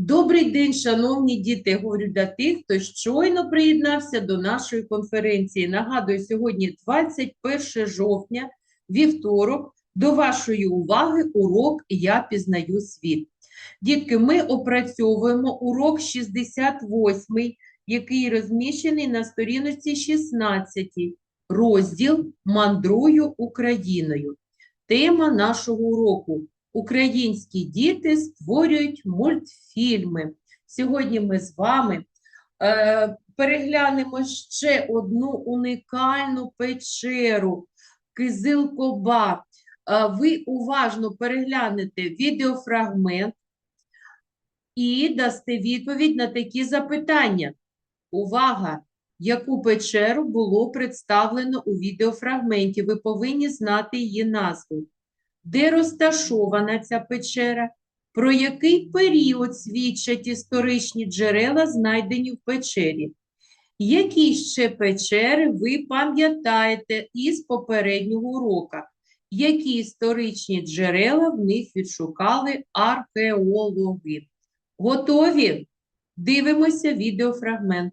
Добрий день, шановні діти. Говорю для тих, хто щойно приєднався до нашої конференції. Нагадую, сьогодні 21 жовтня, вівторок. До вашої уваги урок Я пізнаю світ. Дітки, ми опрацьовуємо урок 68, який розміщений на сторіночці 16, розділ Мандрую Україною. Тема нашого уроку Українські діти створюють мультфільми. Сьогодні ми з вами е, переглянемо ще одну унікальну печеру Кизилкоба. Е, ви уважно переглянете відеофрагмент і дасте відповідь на такі запитання. Увага! Яку печеру було представлено у відеофрагменті? Ви повинні знати її назву. Де розташована ця печера? Про який період свідчать історичні джерела, знайдені в печері? Які ще печери ви пам'ятаєте із попереднього урока? Які історичні джерела в них відшукали археологи? Готові? Дивимося відеофрагмент.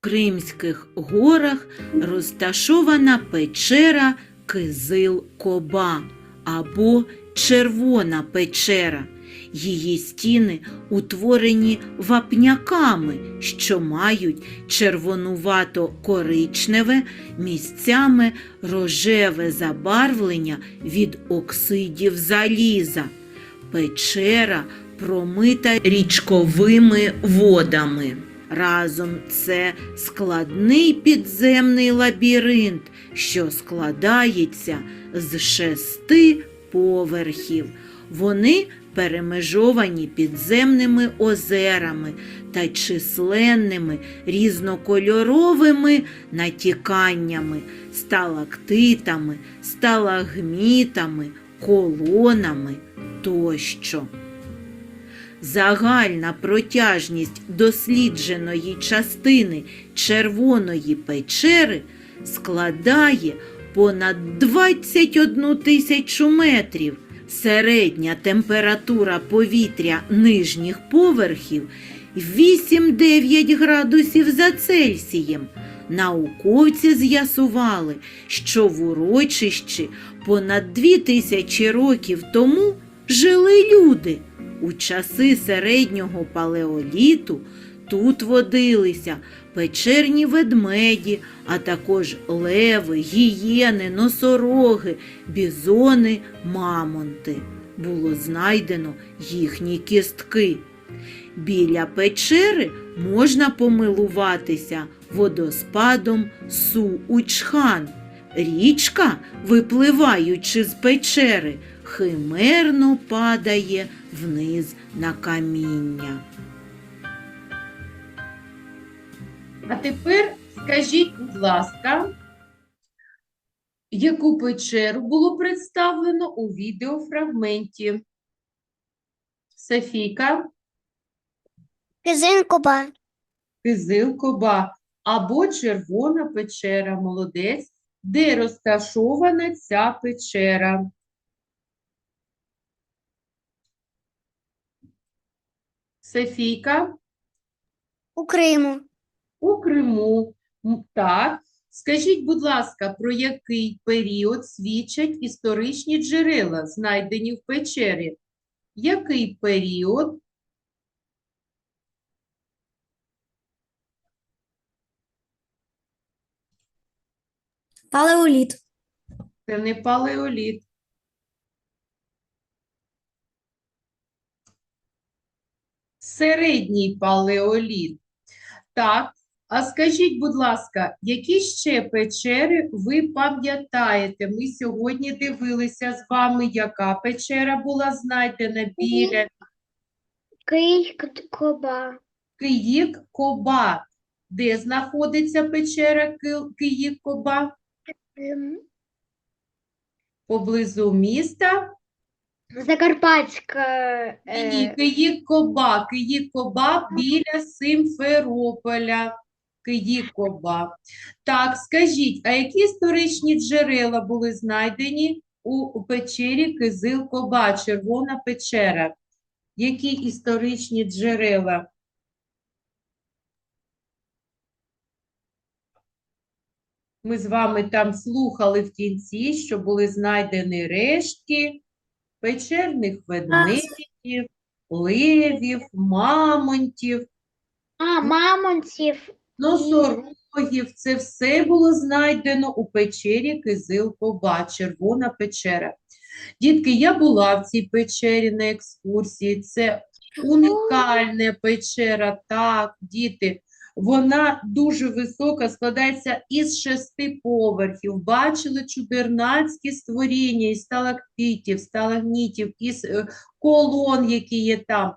В Кримських горах розташована печера Кизил-Коба або Червона печера. Її стіни утворені вапняками, що мають червонувато-коричневе, місцями рожеве забарвлення від оксидів заліза. Печера промита річковими водами. Разом це складний підземний лабіринт, що складається з шести поверхів. Вони перемежовані підземними озерами та численними різнокольоровими натіканнями, сталактитами, сталагмітами, колонами тощо. Загальна протяжність дослідженої частини Червоної печери складає понад 21 тисячу метрів. Середня температура повітря нижніх поверхів 8-9 градусів за Цельсієм. Науковці з'ясували, що в урочищі понад 2000 років тому жили люди. У часи середнього палеоліту тут водилися печерні ведмеді, а також леви, гієни, носороги, бізони, мамонти. Було знайдено їхні кістки. Біля печери можна помилуватися водоспадом Су-Учхан. Річка, випливаючи з печери, химерно падає вниз на каміння. А тепер скажіть, будь ласка, яку печеру було представлено у відеофрагменті? Софійка, Кизинкоба. Кизилкоба або Червона печера, молодець. Де розташована ця печера? Софійка? У Криму. Криму. Так. Скажіть, будь ласка, про який період свідчать історичні джерела, знайдені в печері? Який період? Палеоліт. Це не палеоліт. Середній палеоліт. Так, а скажіть, будь ласка, які ще печери ви пам'ятаєте? Ми сьогодні дивилися з вами, яка печера була знайдена біля Кийкоба. Київ-Коба. Де знаходиться печера Ки- Київ-Коба? Поблизу міста? Закарпатська. Ні, Київ-Коба. Київ-Коба біля Симферополя. Київ-Коба. Так, скажіть, а які історичні джерела були знайдені у печері Кизил-Коба, Червона печера? Які історичні джерела? Ми з вами там слухали в кінці, що були знайдені рештки печерних ведмедів, левів, мамонтів, А, мамонтів. Носорогів. Це все було знайдено у печері Кизил-Коба, червона печера. Дітки, я була в цій печері на екскурсії. Це унікальна печера. Так, діти. Вона дуже висока, складається із шести поверхів. Бачили чудернацькі створіння із сталактитів, сталагнітів, із е, колон, які є там.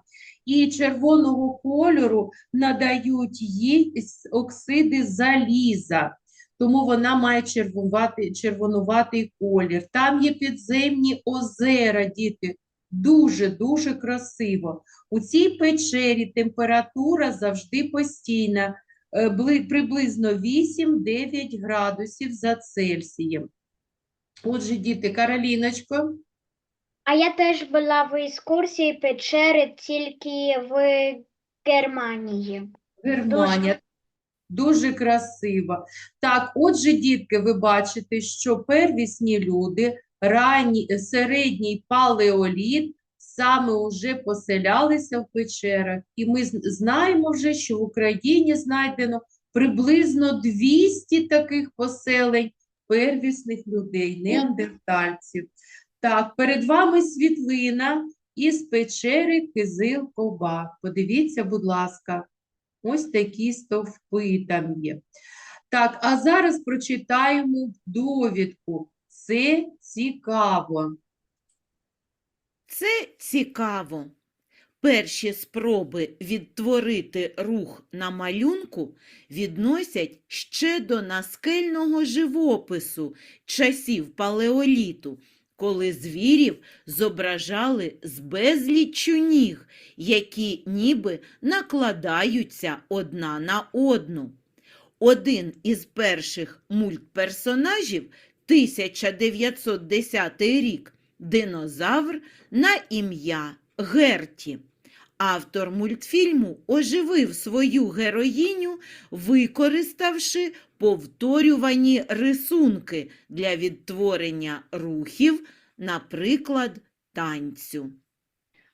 І червоного кольору надають їй оксиди заліза, тому вона має червонуватий, червонуватий колір. Там є підземні озера, діти, дуже-дуже красиво. У цій печері температура завжди постійна, е, приблизно 8-9 градусів за Цельсієм. Отже, діти, Кароліночко, А я теж була в екскурсії печери тільки в Германії. Германія. Дуже красиво. Так, отже, дітки, ви бачите, що первісні люди, ранній, середній палеоліт саме уже поселялися в печерах. І ми знаємо вже, що в Україні знайдено приблизно 200 таких поселень первісних людей, неандертальців. Так, перед вами світлина із печери Кизил-Коба. Подивіться, будь ласка. Ось такі стовпи там є. Так, а зараз прочитаємо довідку. Це цікаво. Це цікаво. Перші спроби відтворити рух на малюнку відносять ще до наскельного живопису часів палеоліту, коли звірів зображали з безліччю ніг, які ніби накладаються одна на одну. Один із перших мультперсонажів 1910 рік динозавр на ім'я Герті. Автор мультфільму оживив свою героїню, використавши повторювані рисунки для відтворення рухів, наприклад, танцю.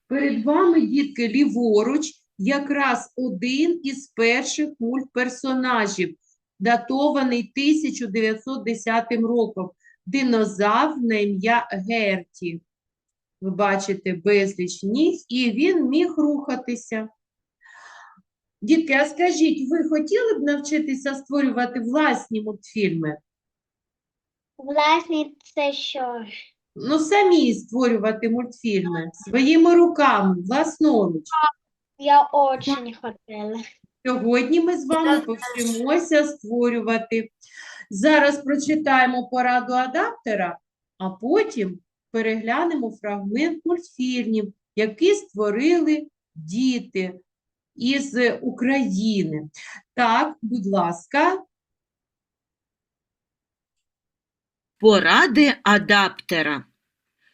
Перед вами, дітки, ліворуч, якраз один із перших мультперсонажів, датований 1910 роком. Динозавр на ім'я Герті. Ви бачите безліч ніг, і він міг рухатися. Дітки, а скажіть, ви хотіли б навчитися створювати власні мультфільми? Власне, це що? Ну, самі створювати мультфільми своїми руками, власноруч. Я очень хотіла. Сьогодні ми з вами повчимося створювати. Зараз прочитаємо пораду адаптера, а потім переглянемо фрагмент мультфільмів, які створили діти із України. Так, будь ласка, Поради адаптера.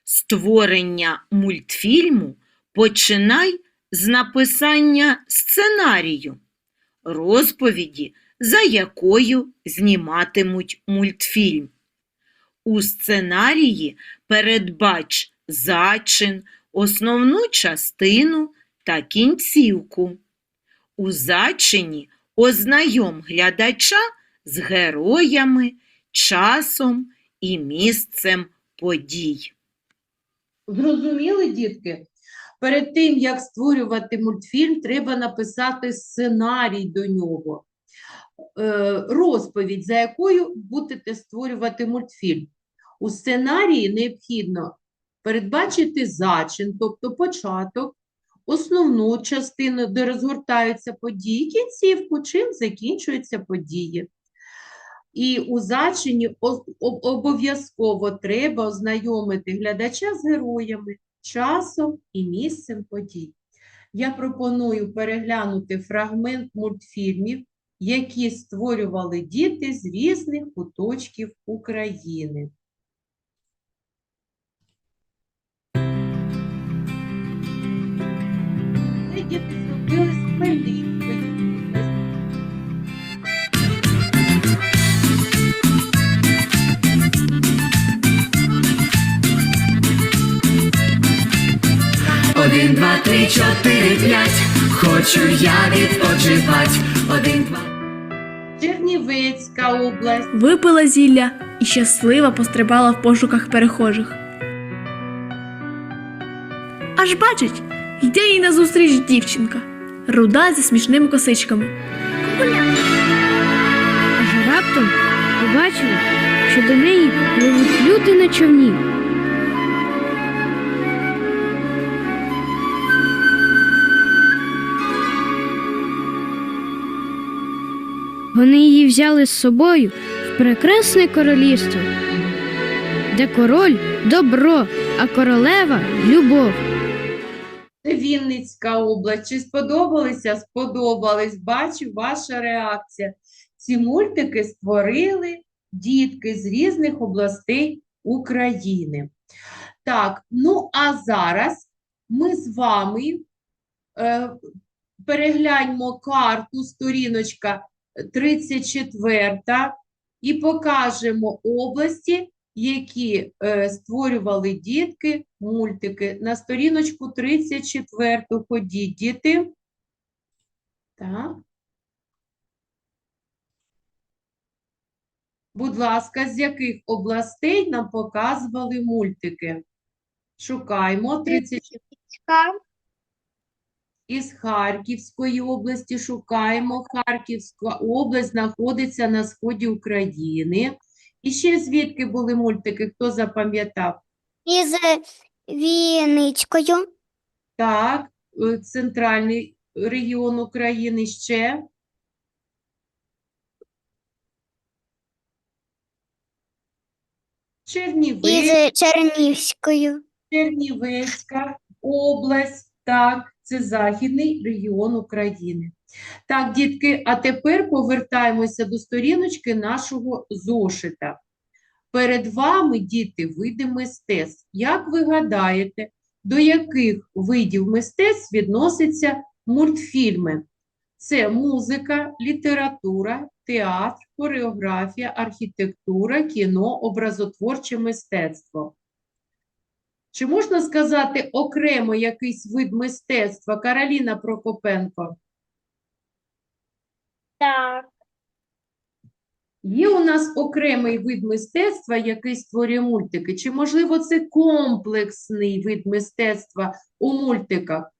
Створення мультфільму починай з написання сценарію, розповіді, за якою зніматимуть мультфільм. У сценарії передбач зачин, основну частину та кінцівку. У зачині ознайом глядача з героями, часом і місцем подій. Зрозуміли, дітки? Перед тим, як створювати мультфільм, треба написати сценарій до нього, Е, розповідь, за якою будете створювати мультфільм. У сценарії необхідно передбачити зачин, тобто початок, основну частину, де розгортаються події, кінцівку, чим закінчуються події. І у зачині обов'язково треба ознайомити глядача з героями, часом і місцем подій. Я пропоную переглянути фрагмент мультфільмів, які створювали діти з різних куточків України. дітки зробили з Один, два, три, чотири, п'ять. Хочу я відпочивати. Один, два. Чернівецька область. Випила зілля і щаслива пострибала в пошуках перехожих. Аж бачить, йде їй назустріч дівчинка, руда зі смішними косичками. Аж раптом побачила, що до неї пливуть люди на човні. Вони її взяли з собою в прекрасне королівство, де король добро, а королева любов. Вінницька область. Чи сподобалися? Сподобались. Бачу, ваша реакція. Ці мультики створили дітки з різних областей України. Так, ну а зараз ми з вами е, перегляньмо карту, сторіночка 34, і покажемо області, які е, створювали дітки мультики. На сторіночку 34 ходіть, діти. Так. Будь ласка, з яких областей нам показували мультики? Шукаємо 34 із Харківської області шукаємо. Харківська область знаходиться на сході України. І ще звідки були мультики? Хто запам'ятав? Із Вінницькою. Так, е, центральний регіон України ще. Чернівець, Чернівською. Чернівецька область, так, це західний регіон України. Так, дітки, а тепер повертаємося до сторіночки нашого зошита. Перед вами, діти, види мистецтв. Як ви гадаєте, до яких видів мистецтв відносяться мультфільми? Це музика, література, театр, хореографія, архітектура, кіно, образотворче мистецтво. Чи можна сказати окремо якийсь вид мистецтва? Кароліна Прокопенко. Так. Є у нас окремий вид мистецтва, який створює мультики? Чи, можливо, це комплексний вид мистецтва у мультиках?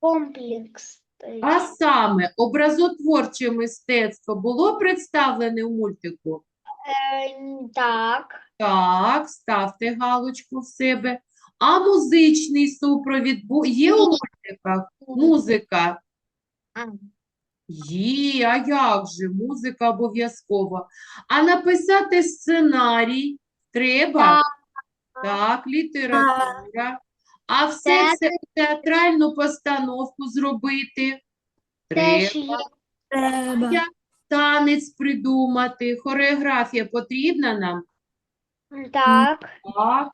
Комплекс. А саме образотворче мистецтво було представлене у мультику? Е, Так. Так, ставте галочку в себе. А музичний супровід є у мультиках? Музика. Є, а як же? Музика обов'язково. А написати сценарій треба? Так, література. А все це театральну постановку зробити? Треба. Треба. Як танець придумати? Хореографія потрібна нам? Так. Так.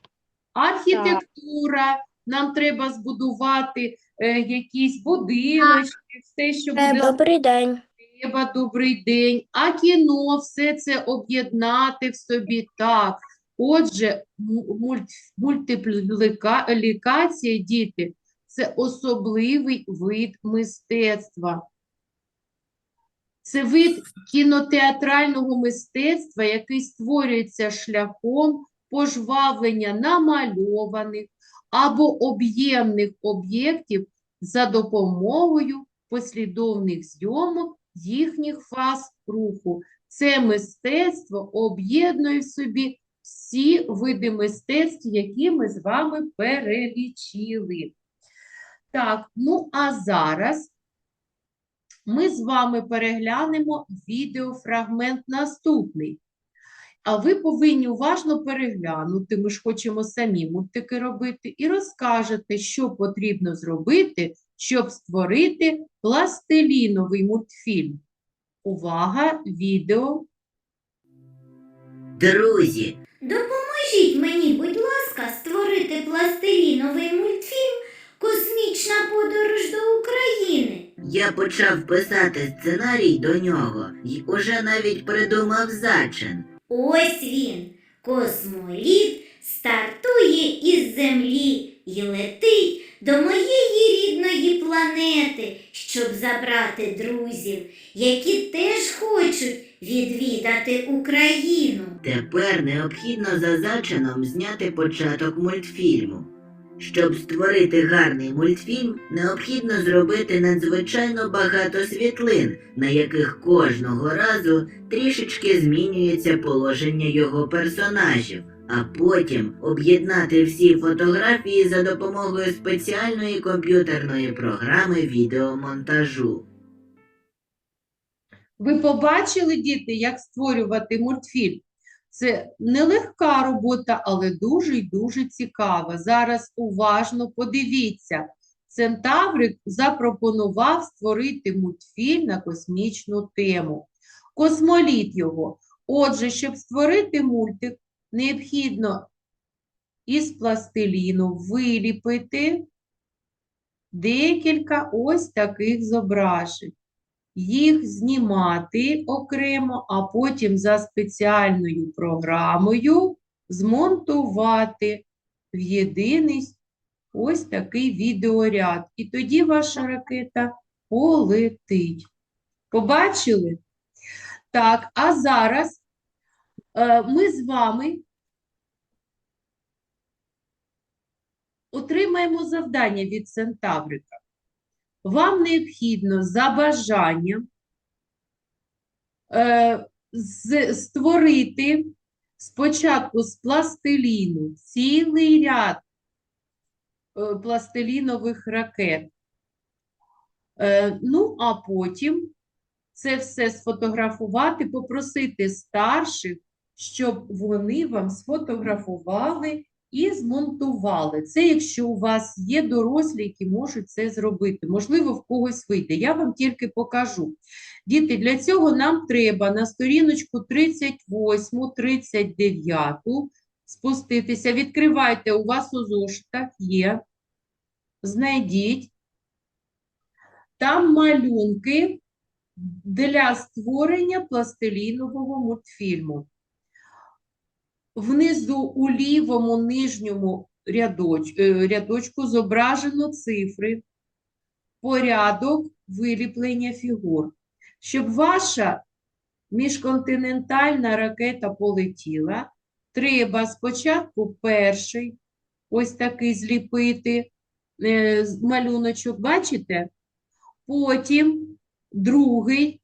Архітектура. Нам треба збудувати е, якісь будиночки, все, що буде Добрий день. треба, добрий день. А кіно, все це об'єднати в собі. Так. Отже, му- мультиплікація, діти, це особливий вид мистецтва. Це вид кінотеатрального мистецтва, який створюється шляхом пожвавлення намальованих або об'ємних об'єктів за допомогою послідовних зйомок їхніх фаз руху. Це мистецтво об'єднує в собі всі види мистецтв, які ми з вами перелічили. Так, ну а зараз ми з вами переглянемо відеофрагмент наступний. А ви повинні уважно переглянути, ми ж хочемо самі мультики робити, і розкажете, що потрібно зробити, щоб створити пластиліновий мультфільм. Увага, відео. Друзі, допоможіть мені, будь ласка, створити пластиліновий мультфільм Космічна подорож до України. Я почав писати сценарій до нього і уже навіть придумав зачин. Ось він, космоліт, стартує із землі і летить до моєї рідної планети, щоб забрати друзів, які теж хочуть відвідати Україну. Тепер необхідно за зачином зняти початок мультфільму. Щоб створити гарний мультфільм, необхідно зробити надзвичайно багато світлин, на яких кожного разу трішечки змінюється положення його персонажів, а потім об'єднати всі фотографії за допомогою спеціальної комп'ютерної програми відеомонтажу. Ви побачили, діти, як створювати мультфільм? Це нелегка робота, але дуже й дуже цікава. Зараз уважно подивіться. Центаврик запропонував створити мультфільм на космічну тему. Космоліт його. Отже, щоб створити мультик, необхідно із пластиліну виліпити декілька ось таких зображень їх знімати окремо, а потім за спеціальною програмою змонтувати в єдиний ось такий відеоряд. І тоді ваша ракета полетить. Побачили? Так, а зараз е, ми з вами отримаємо завдання від Центаврика вам необхідно за бажанням е, створити спочатку з пластиліну цілий ряд е, пластилінових ракет. Е, ну, а потім це все сфотографувати, попросити старших, щоб вони вам сфотографували і змонтували. Це якщо у вас є дорослі, які можуть це зробити. Можливо, в когось вийде. Я вам тільки покажу. Діти, для цього нам треба на сторіночку 38, 39 спуститися. Відкривайте, у вас у зошитах є. Знайдіть. Там малюнки для створення пластилінового мультфільму. Внизу у лівому нижньому рядоч, е, рядочку зображено цифри, порядок виліплення фігур. Щоб ваша міжконтинентальна ракета полетіла, треба спочатку перший ось такий зліпити е, малюночок, бачите? Потім другий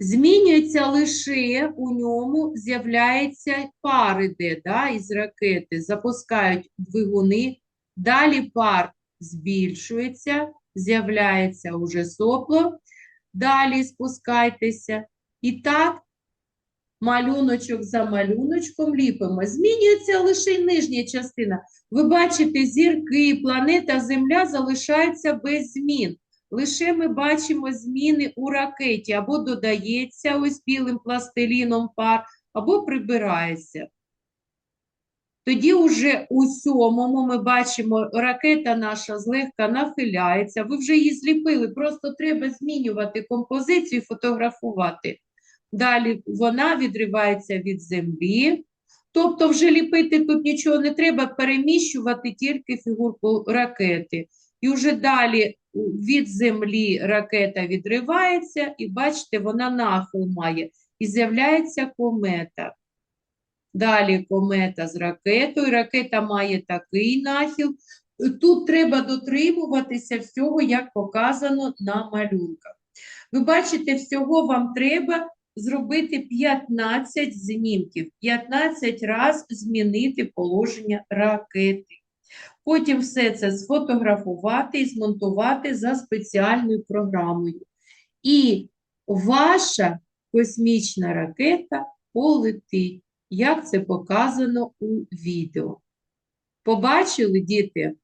Змінюється лише у ньому з'являється пар іде, да, із ракети, запускають двигуни, далі пар збільшується, з'являється уже сопло, далі спускайтеся. І так малюночок за малюночком ліпимо. Змінюється лише нижня частина. Ви бачите, зірки, планета Земля залишаються без змін. Лише ми бачимо зміни у ракеті, або додається ось білим пластиліном пар, або прибирається. Тоді уже у сьомому ми бачимо, ракета наша злегка нахиляється. Ви вже її зліпили, просто треба змінювати композицію фотографувати. Далі вона відривається від землі. Тобто вже ліпити тут нічого не треба, переміщувати тільки фігурку ракети. І вже далі від землі ракета відривається, і бачите, вона нахил має, і з'являється комета. Далі комета з ракетою, ракета має такий нахил. Тут треба дотримуватися всього, як показано на малюнках. Ви бачите, всього вам треба зробити 15 знімків, 15 разів змінити положення ракети. Потім все це сфотографувати і змонтувати за спеціальною програмою. І ваша космічна ракета полетить, як це показано у відео. Побачили, діти?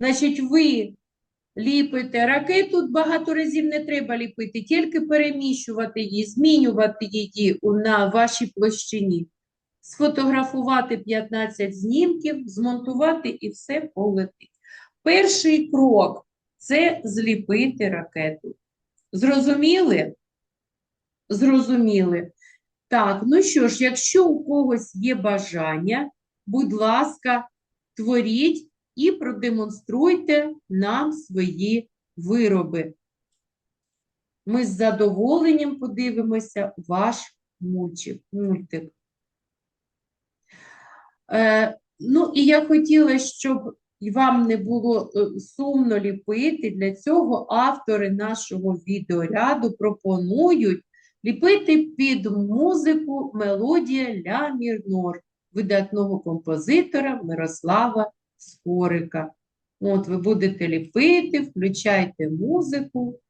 Значить, ви ліпите ракету, багато разів не треба ліпити, тільки переміщувати її, змінювати її на вашій площині сфотографувати 15 знімків, змонтувати і все полетить. Перший крок це зліпити ракету. Зрозуміли? Зрозуміли. Так, ну що ж, якщо у когось є бажання, будь ласка, творіть і продемонструйте нам свої вироби. Ми з задоволенням подивимося ваш мультик. Е, ну, і я хотіла, щоб вам не було е, сумно ліпити. Для цього автори нашого відеоряду пропонують ліпити під музику мелодія Ля Мірнор видатного композитора Мирослава Скорика. От ви будете ліпити, включайте музику.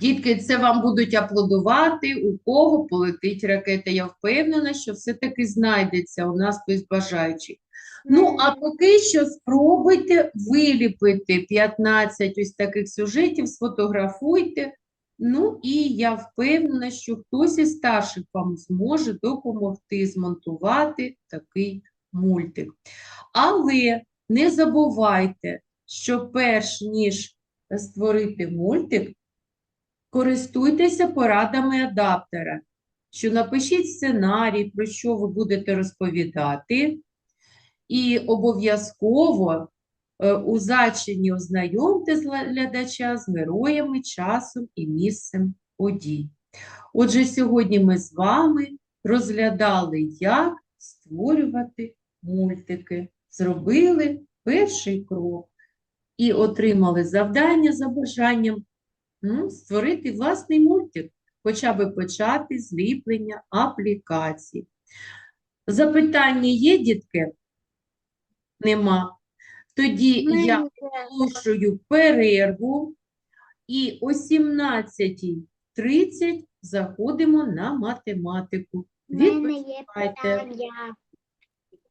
Дітки, це вам будуть аплодувати, у кого полетить ракета. Я впевнена, що все-таки знайдеться у нас хтось бажаючий. Ну, а поки що спробуйте виліпити 15 ось таких сюжетів, сфотографуйте. Ну, і я впевнена, що хтось із старших вам зможе допомогти змонтувати такий мультик. Але не забувайте, що перш ніж створити мультик, користуйтеся порадами адаптера, що напишіть сценарій, про що ви будете розповідати, і обов'язково е, у зачині ознайомте глядача з героями, часом і місцем подій. Отже, сьогодні ми з вами розглядали, як створювати мультики. Зробили перший крок і отримали завдання за бажанням ну, створити власний мультик, хоча би почати з ліплення аплікацій. Запитання є, дітки? Нема. Тоді я оголошую перерву і о 17.30 заходимо на математику. Відпочивайте. питання.